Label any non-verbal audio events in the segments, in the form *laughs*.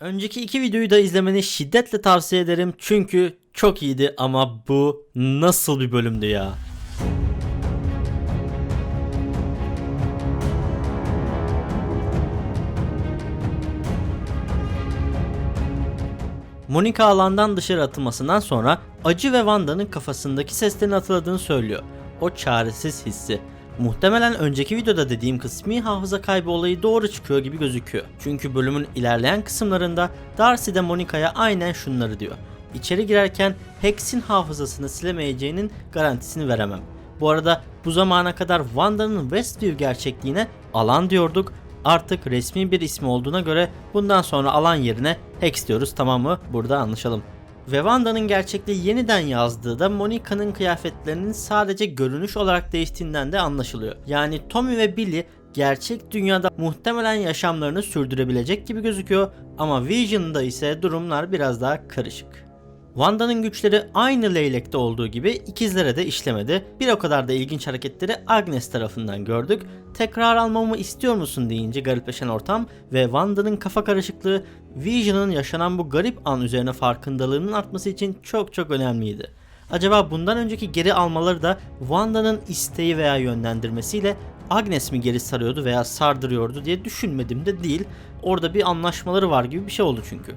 Önceki iki videoyu da izlemeni şiddetle tavsiye ederim çünkü çok iyiydi ama bu nasıl bir bölümdü ya? Monica alandan dışarı atılmasından sonra acı ve Wanda'nın kafasındaki seslerin atıldığını söylüyor. O çaresiz hissi. Muhtemelen önceki videoda dediğim kısmi hafıza kaybı olayı doğru çıkıyor gibi gözüküyor. Çünkü bölümün ilerleyen kısımlarında Darcy de Monica'ya aynen şunları diyor. İçeri girerken Hex'in hafızasını silemeyeceğinin garantisini veremem. Bu arada bu zamana kadar Wanda'nın Westview gerçekliğine alan diyorduk. Artık resmi bir ismi olduğuna göre bundan sonra alan yerine Hex diyoruz tamam mı? Burada anlaşalım. Ve Wanda'nın gerçekliği yeniden yazdığı da Monica'nın kıyafetlerinin sadece görünüş olarak değiştiğinden de anlaşılıyor. Yani Tommy ve Billy gerçek dünyada muhtemelen yaşamlarını sürdürebilecek gibi gözüküyor ama Vision'da ise durumlar biraz daha karışık. Wanda'nın güçleri aynı leylekte olduğu gibi ikizlere de işlemedi. Bir o kadar da ilginç hareketleri Agnes tarafından gördük. Tekrar almamı istiyor musun deyince garipleşen ortam ve Wanda'nın kafa karışıklığı Vision'ın yaşanan bu garip an üzerine farkındalığının artması için çok çok önemliydi. Acaba bundan önceki geri almaları da Wanda'nın isteği veya yönlendirmesiyle Agnes mi geri sarıyordu veya sardırıyordu diye düşünmedim de değil. Orada bir anlaşmaları var gibi bir şey oldu çünkü.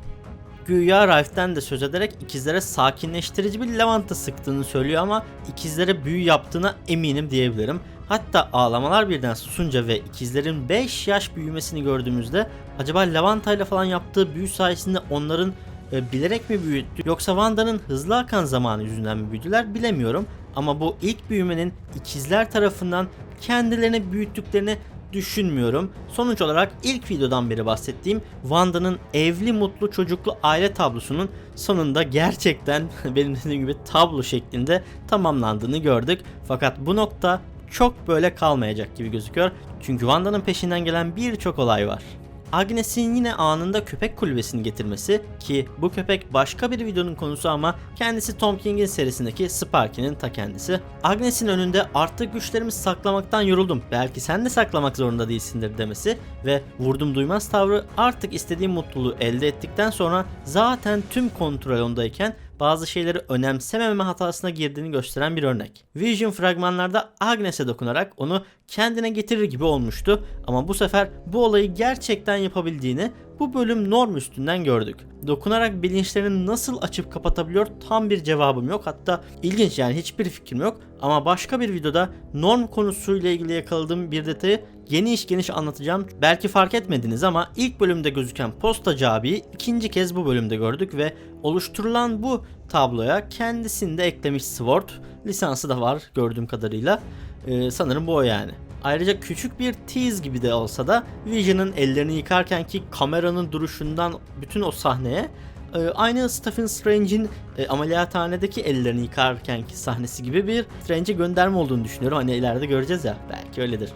Güya Ralph'ten de söz ederek ikizlere sakinleştirici bir lavanta sıktığını söylüyor ama ikizlere büyü yaptığına eminim diyebilirim. Hatta ağlamalar birden susunca ve ikizlerin 5 yaş büyümesini gördüğümüzde acaba lavantayla falan yaptığı büyü sayesinde onların e, bilerek mi büyüttü yoksa Wanda'nın hızlı akan zamanı yüzünden mi büyüdüler bilemiyorum. Ama bu ilk büyümenin ikizler tarafından kendilerini büyüttüklerini düşünmüyorum. Sonuç olarak ilk videodan beri bahsettiğim Wanda'nın evli mutlu çocuklu aile tablosunun sonunda gerçekten *laughs* benim dediğim gibi tablo şeklinde tamamlandığını gördük. Fakat bu nokta çok böyle kalmayacak gibi gözüküyor. Çünkü Wanda'nın peşinden gelen birçok olay var. Agnes'in yine anında köpek kulübesini getirmesi ki bu köpek başka bir videonun konusu ama kendisi Tom King'in serisindeki Sparky'nin ta kendisi. Agnes'in önünde artık güçlerimi saklamaktan yoruldum belki sen de saklamak zorunda değilsindir demesi ve vurdum duymaz tavrı artık istediğim mutluluğu elde ettikten sonra zaten tüm kontrol ondayken bazı şeyleri önemsememe hatasına girdiğini gösteren bir örnek. Vision fragmanlarda Agnes'e dokunarak onu kendine getirir gibi olmuştu ama bu sefer bu olayı gerçekten yapabildiğini bu bölüm norm üstünden gördük. Dokunarak bilinçlerini nasıl açıp kapatabiliyor tam bir cevabım yok. Hatta ilginç yani hiçbir fikrim yok. Ama başka bir videoda norm konusuyla ilgili yakaladığım bir detayı geniş geniş anlatacağım. Belki fark etmediniz ama ilk bölümde gözüken postacı abiyi ikinci kez bu bölümde gördük ve oluşturulan bu tabloya kendisini de eklemiş Sword. Lisansı da var gördüğüm kadarıyla. Ee, sanırım bu o yani. Ayrıca küçük bir tease gibi de olsa da Vision'ın ellerini yıkarken ki kameranın duruşundan bütün o sahneye e, aynı Stephen Strange'in e, ameliyathanedeki ellerini yıkarkenki sahnesi gibi bir Strange'e gönderme olduğunu düşünüyorum. Hani ileride göreceğiz ya belki öyledir.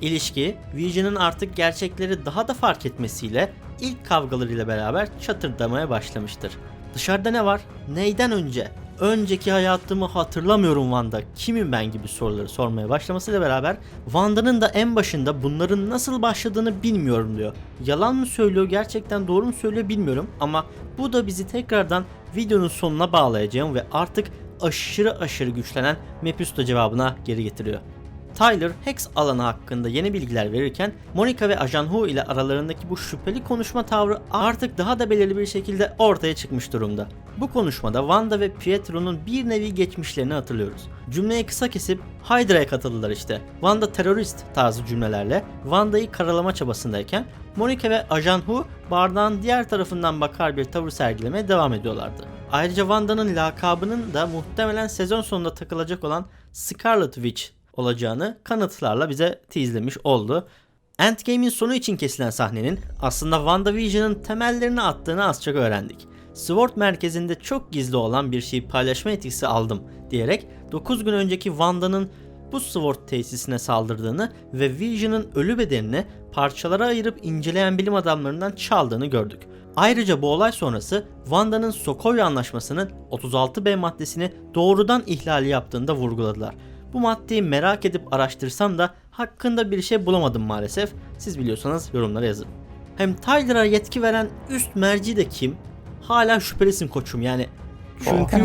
İlişki, Vision'ın artık gerçekleri daha da fark etmesiyle ilk kavgalarıyla beraber çatırdamaya başlamıştır. Dışarıda ne var? Neyden önce? Önceki hayatımı hatırlamıyorum Wanda. Kimim ben gibi soruları sormaya başlamasıyla beraber Wanda'nın da en başında bunların nasıl başladığını bilmiyorum diyor. Yalan mı söylüyor, gerçekten doğru mu söylüyor bilmiyorum ama bu da bizi tekrardan videonun sonuna bağlayacağım ve artık aşırı aşırı güçlenen Mephisto cevabına geri getiriyor. Tyler Hex alanı hakkında yeni bilgiler verirken Monica ve Ajan Hu ile aralarındaki bu şüpheli konuşma tavrı artık daha da belirli bir şekilde ortaya çıkmış durumda. Bu konuşmada Wanda ve Pietro'nun bir nevi geçmişlerini hatırlıyoruz. Cümleyi kısa kesip Hydra'ya katıldılar işte. Wanda terörist tarzı cümlelerle Wanda'yı karalama çabasındayken Monica ve Ajan Hu bardağın diğer tarafından bakar bir tavır sergilemeye devam ediyorlardı. Ayrıca Wanda'nın lakabının da muhtemelen sezon sonunda takılacak olan Scarlet Witch olacağını kanıtlarla bize teaslemiş oldu. Endgame'in sonu için kesilen sahnenin aslında WandaVision'ın temellerini attığını az çok öğrendik. Sword merkezinde çok gizli olan bir şeyi paylaşma etkisi aldım diyerek 9 gün önceki Wanda'nın bu Sword tesisine saldırdığını ve Vision'ın ölü bedenini parçalara ayırıp inceleyen bilim adamlarından çaldığını gördük. Ayrıca bu olay sonrası Wanda'nın Sokovia Anlaşması'nın 36B maddesini doğrudan ihlali yaptığını da vurguladılar. Bu maddeyi merak edip araştırsam da hakkında bir şey bulamadım maalesef. Siz biliyorsanız yorumlara yazın. Hem Tyler'a yetki veren üst merci de kim? Hala şüphelisin koçum yani. Çünkü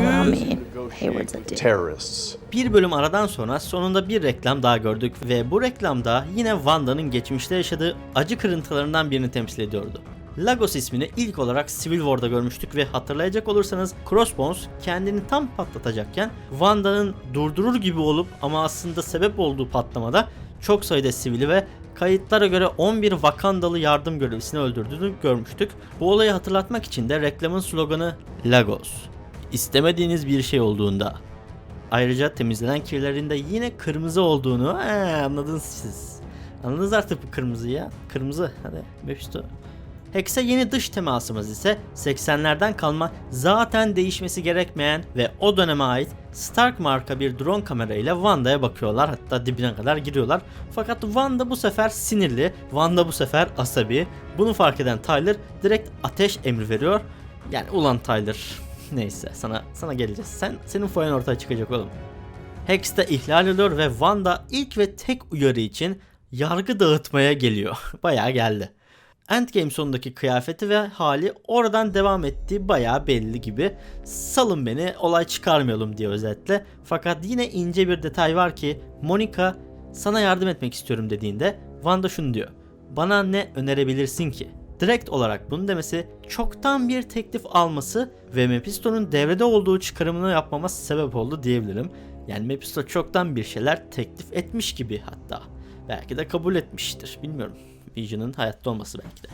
bir bölüm aradan sonra sonunda bir reklam daha gördük ve bu reklamda yine Wanda'nın geçmişte yaşadığı acı kırıntılarından birini temsil ediyordu. Lagos ismini ilk olarak Civil War'da görmüştük ve hatırlayacak olursanız Crossbones kendini tam patlatacakken Wanda'nın durdurur gibi olup ama aslında sebep olduğu patlamada çok sayıda sivili ve kayıtlara göre 11 Wakandalı yardım görevlisini öldürdüğünü görmüştük. Bu olayı hatırlatmak için de reklamın sloganı Lagos. İstemediğiniz bir şey olduğunda Ayrıca temizlenen kirlerin de yine kırmızı olduğunu he, anladınız siz. Anladınız artık bu kırmızıyı ya. Kırmızı hadi Mephisto. Hex'e yeni dış temasımız ise 80'lerden kalma zaten değişmesi gerekmeyen ve o döneme ait Stark marka bir drone kamerayla Wanda'ya bakıyorlar hatta dibine kadar giriyorlar. Fakat Wanda bu sefer sinirli, Wanda bu sefer asabi. Bunu fark eden Tyler direkt ateş emri veriyor. Yani ulan Tyler *laughs* neyse sana sana geleceğiz. Sen senin foyan ortaya çıkacak oğlum. Hex de ihlal ediyor ve Wanda ilk ve tek uyarı için yargı dağıtmaya geliyor. *laughs* Bayağı geldi. Endgame sonundaki kıyafeti ve hali oradan devam ettiği bayağı belli gibi. Salın beni olay çıkarmayalım diye özetle. Fakat yine ince bir detay var ki Monica sana yardım etmek istiyorum dediğinde Wanda şunu diyor. Bana ne önerebilirsin ki? Direkt olarak bunu demesi çoktan bir teklif alması ve Mephisto'nun devrede olduğu çıkarımını yapmama sebep oldu diyebilirim. Yani Mephisto çoktan bir şeyler teklif etmiş gibi hatta. Belki de kabul etmiştir bilmiyorum. Vision'ın hayatta olması belki de.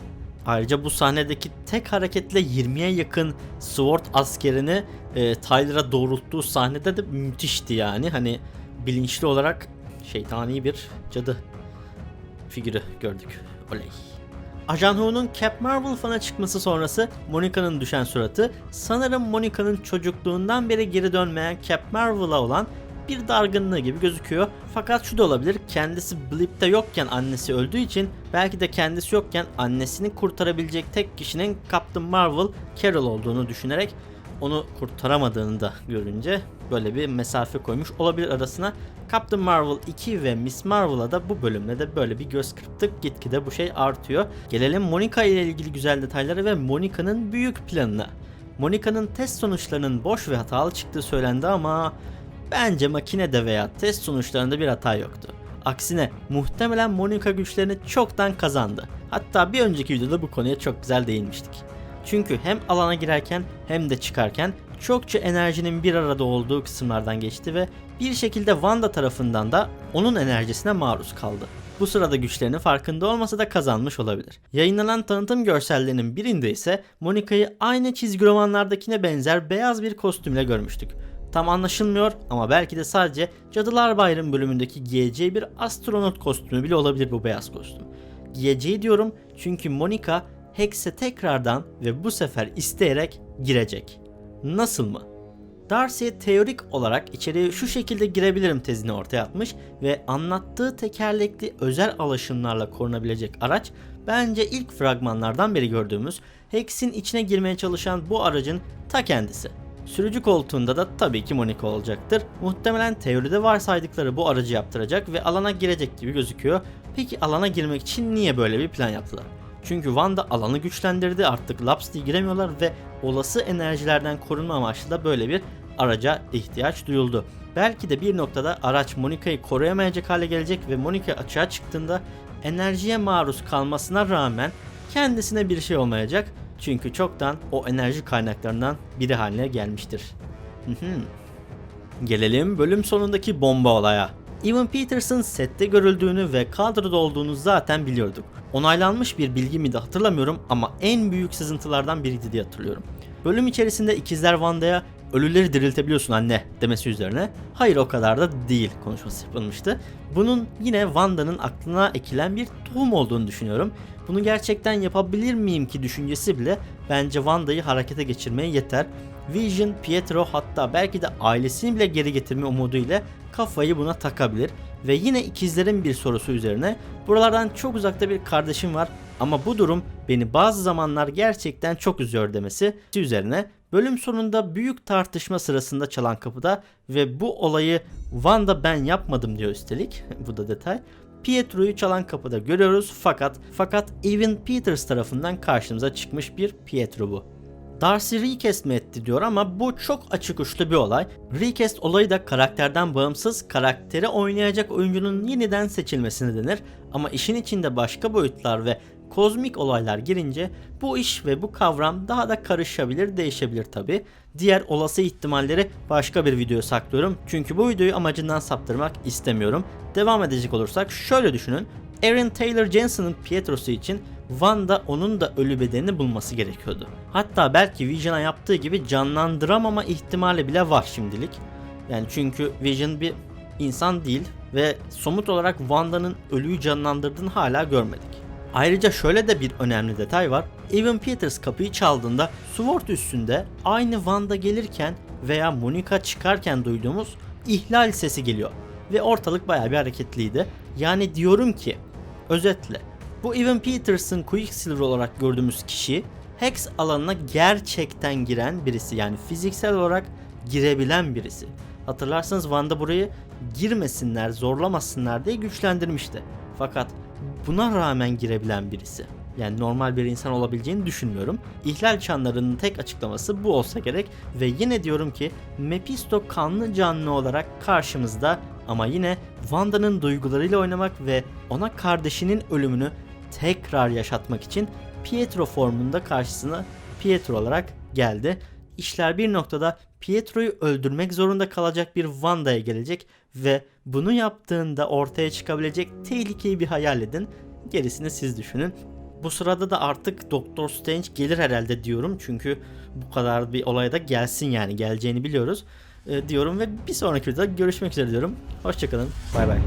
Ayrıca bu sahnedeki tek hareketle 20'ye yakın Sword askerini e, Tyler'a doğrulttuğu sahnede de müthişti yani. Hani bilinçli olarak şeytani bir cadı figürü gördük. Oley. Ajan Hu'nun Cap Marvel fana çıkması sonrası Monica'nın düşen suratı sanırım Monica'nın çocukluğundan beri geri dönmeyen Cap Marvel'a olan bir dargınlığı gibi gözüküyor. Fakat şu da olabilir. Kendisi Blip'te yokken annesi öldüğü için belki de kendisi yokken annesini kurtarabilecek tek kişinin Captain Marvel Carol olduğunu düşünerek onu kurtaramadığını da görünce böyle bir mesafe koymuş olabilir arasına. Captain Marvel 2 ve Miss Marvel'a da bu bölümde de böyle bir göz kırptık. Gitgide bu şey artıyor. Gelelim Monica ile ilgili güzel detaylara ve Monica'nın büyük planına. Monica'nın test sonuçlarının boş ve hatalı çıktığı söylendi ama bence makinede veya test sonuçlarında bir hata yoktu. Aksine muhtemelen Monica güçlerini çoktan kazandı. Hatta bir önceki videoda bu konuya çok güzel değinmiştik. Çünkü hem alana girerken hem de çıkarken çokça enerjinin bir arada olduğu kısımlardan geçti ve bir şekilde Wanda tarafından da onun enerjisine maruz kaldı. Bu sırada güçlerini farkında olmasa da kazanmış olabilir. Yayınlanan tanıtım görsellerinin birinde ise Monica'yı aynı çizgi romanlardakine benzer beyaz bir kostümle görmüştük. Tam anlaşılmıyor ama belki de sadece Cadılar Bayramı bölümündeki giyeceği bir astronot kostümü bile olabilir bu beyaz kostüm. Giyeceği diyorum çünkü Monica Hex'e tekrardan ve bu sefer isteyerek girecek. Nasıl mı? Darcy teorik olarak içeriye şu şekilde girebilirim tezini ortaya atmış ve anlattığı tekerlekli özel alaşımlarla korunabilecek araç bence ilk fragmanlardan beri gördüğümüz Hex'in içine girmeye çalışan bu aracın ta kendisi. Sürücü koltuğunda da tabii ki Monica olacaktır. Muhtemelen teoride varsaydıkları bu aracı yaptıracak ve alana girecek gibi gözüküyor. Peki alana girmek için niye böyle bir plan yaptılar? Çünkü Wanda alanı güçlendirdi artık laps diye giremiyorlar ve olası enerjilerden korunma amaçlı da böyle bir araca ihtiyaç duyuldu. Belki de bir noktada araç Monica'yı koruyamayacak hale gelecek ve Monica açığa çıktığında enerjiye maruz kalmasına rağmen kendisine bir şey olmayacak. Çünkü çoktan o enerji kaynaklarından biri haline gelmiştir. Gelelim bölüm sonundaki bomba olaya. Evan Peterson sette görüldüğünü ve kadroda olduğunu zaten biliyorduk. Onaylanmış bir bilgi miydi hatırlamıyorum ama en büyük sızıntılardan biriydi diye hatırlıyorum. Bölüm içerisinde ikizler Wanda'ya ölüleri diriltebiliyorsun anne demesi üzerine hayır o kadar da değil konuşması yapılmıştı. Bunun yine Wanda'nın aklına ekilen bir tohum olduğunu düşünüyorum. Bunu gerçekten yapabilir miyim ki düşüncesi bile bence Wanda'yı harekete geçirmeye yeter. Vision, Pietro hatta belki de ailesini bile geri getirme umuduyla kafayı buna takabilir. Ve yine ikizlerin bir sorusu üzerine buralardan çok uzakta bir kardeşim var ama bu durum beni bazı zamanlar gerçekten çok üzüyor demesi üzerine bölüm sonunda büyük tartışma sırasında çalan kapıda ve bu olayı Wanda ben yapmadım diyor üstelik *laughs* bu da detay. Pietro'yu çalan kapıda görüyoruz fakat fakat Evan Peters tarafından karşımıza çıkmış bir Pietro bu. Darcy recast mi etti diyor ama bu çok açık uçlu bir olay. Recast olayı da karakterden bağımsız karakteri oynayacak oyuncunun yeniden seçilmesine denir. Ama işin içinde başka boyutlar ve kozmik olaylar girince bu iş ve bu kavram daha da karışabilir, değişebilir tabi. Diğer olası ihtimalleri başka bir videoya saklıyorum. Çünkü bu videoyu amacından saptırmak istemiyorum. Devam edecek olursak şöyle düşünün. Aaron Taylor Johnson'ın Pietro'su için Wanda onun da ölü bedenini bulması gerekiyordu. Hatta belki Vision'a yaptığı gibi canlandıramama ihtimali bile var şimdilik. Yani çünkü Vision bir insan değil ve somut olarak Wanda'nın ölüyü canlandırdığını hala görmedik. Ayrıca şöyle de bir önemli detay var. Evan Peters kapıyı çaldığında Sword üstünde aynı Wanda gelirken veya Monica çıkarken duyduğumuz ihlal sesi geliyor. Ve ortalık bayağı bir hareketliydi. Yani diyorum ki özetle bu Evan Peters'ın Quicksilver olarak gördüğümüz kişi Hex alanına gerçekten giren birisi. Yani fiziksel olarak girebilen birisi. Hatırlarsanız Wanda burayı girmesinler, zorlamasınlar diye güçlendirmişti. Fakat buna rağmen girebilen birisi. Yani normal bir insan olabileceğini düşünmüyorum. İhlal çanlarının tek açıklaması bu olsa gerek ve yine diyorum ki Mephisto kanlı canlı olarak karşımızda ama yine Wanda'nın duygularıyla oynamak ve ona kardeşinin ölümünü tekrar yaşatmak için Pietro formunda karşısına Pietro olarak geldi. İşler bir noktada Pietro'yu öldürmek zorunda kalacak bir Wanda'ya gelecek ve bunu yaptığında ortaya çıkabilecek tehlikeyi bir hayal edin. Gerisini siz düşünün. Bu sırada da artık Doctor Strange gelir herhalde diyorum. Çünkü bu kadar bir olaya da gelsin yani geleceğini biliyoruz. Ee, diyorum ve bir sonraki videoda görüşmek üzere diyorum. Hoşçakalın. Bay bay.